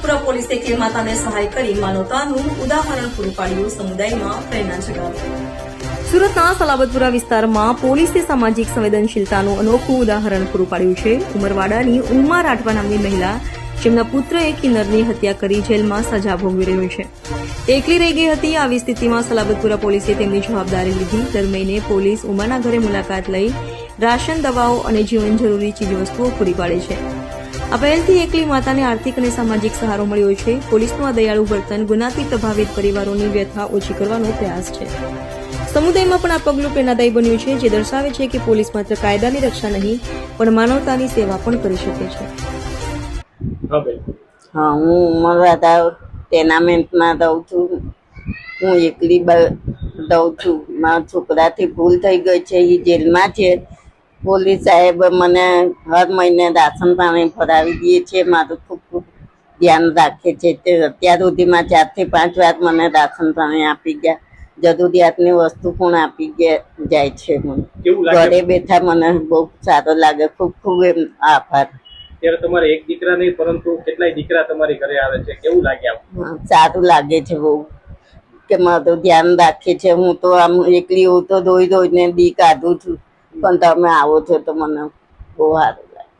સલાબતપુરા પોલીસે કે માતાને સહાય કરી માનવતાનું ઉદાહરણ પૂરું પાડ્યું સમુદાયમાં પ્રેરણા જગાવી. સુરતના સલાબતપુરા વિસ્તારમાં પોલીસે સામાજિક સંવેદનશીલતાનું અનોખું ઉદાહરણ પૂરું પાડ્યું છે. ઉમરવાડાની ઉમા રાઠવા નામની મહિલા, જેમના પુત્રએ કિન્નરની હત્યા કરી જેલમાં સજા ભોગવી રહ્યો છે. એકલી રહી ગઈ હતી, આવી સ્થિતિમાં સલાબતપુરા પોલીસે તેમની જવાબદારી લીધી. દર મહિને પોલીસ ઉમાના ઘરે મુલાકાત લઈ રાશન, દવાઓ અને જીવન જરૂરી ચીજવસ્તુઓ પૂરી પાડે છે. આ પહેલથી એકલી માતાને આર્થિક અને સામાજિક સહારો મળ્યો છે. પોલીસનું આ દયાળુ વર્તન ગુનાથી પ્રભાવિત પરિવારોની વ્યથા ઓછી કરવાનો પ્રયાસ છે. સમુદાયમાં પણ આ પગલું પ્રેરણાદાયી બન્યું છે જે દર્શાવે છે કે પોલીસ માત્ર કાયદાની રક્ષા નહીં પણ માનવતાની સેવા પણ કરી શકે છે. હા હા ઉમરવાડા ટેનામેન્ટમાં રહું છું. હું એકલી દઉં છું. મારા છોકરાથી ભૂલ થઈ ગઈ છે એ જેલમાં છે. પોલીસ સાહેબ મને હર મહિને રાશન પાણી ભરાવી દે છે. મારું ખૂબ ખૂબ ધ્યાન રાખે છે તે અત્યાર સુધીમાં ચારથી પાંચ વાર મને રાશન પાણી આપી ગયા. જરૂરિયાતની વસ્તુ પણ આપી ગયા જાય છે મને. ઘરે બેઠા મને બહુ સારો લાગે. ખૂબ ખૂબ એમ આભાર. ત્યારે તમારે એક દીકરા નહીં પરંતુ કેટલાય દીકરા તમારી ઘરે આવે છે. કેવું લાગે સારું લાગે છે બહુ. કે મારું ધ્યાન રાખે છે. હું તો આમ એકલી હું તો દોઈ દોઈને દી કાઢું છું. પણ તમે આવો છો તો મને બહુ સારું.